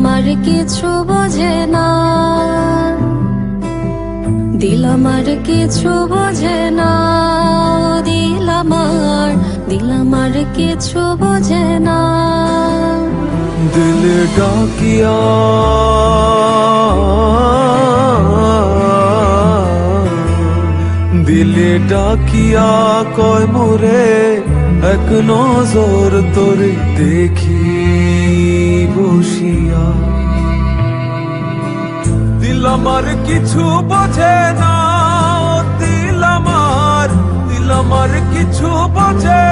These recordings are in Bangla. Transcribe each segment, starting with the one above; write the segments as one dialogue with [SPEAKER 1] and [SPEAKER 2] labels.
[SPEAKER 1] আমার কিছু বোঝে না। দিল আমার কিছু বোঝে না। দিল আমার দিল আমার কিছু বোঝে না।
[SPEAKER 2] দিল ডাকিয়া দিলে ডাকিয়া কয় মোরে, এক নজর তোর দেখি। বসিয়া। দিল আমার কিছু বোঝে না দিল আমার দিল আমার কিছু বোঝে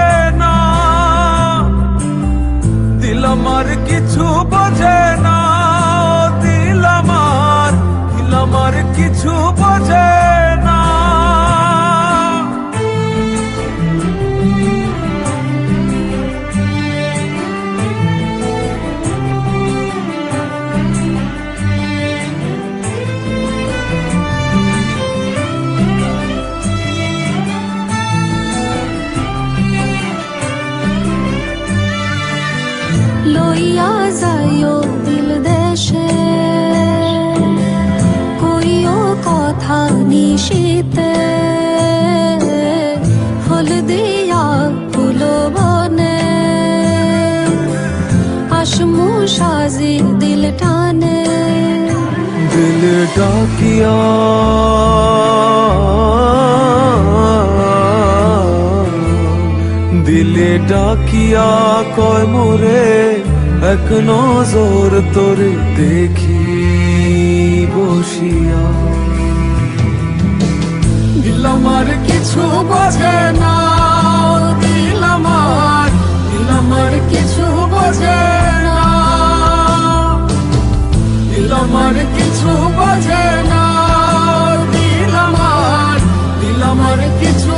[SPEAKER 1] নিশিতে ফুল দিয়া ফুল বনে আসমু সাজি দিল টানে।
[SPEAKER 2] দিল ডাকিয়া। দিলে ডাকিয়া কয় মোরে, এক নজর তোরে দেখি বসিয়া। দিল আমার কিছু বোঝে না দিল আমার দিল আমার কিছু বোঝে না। দিল আমার কিছু বোঝে না দিল আমার দিল আমার কিছু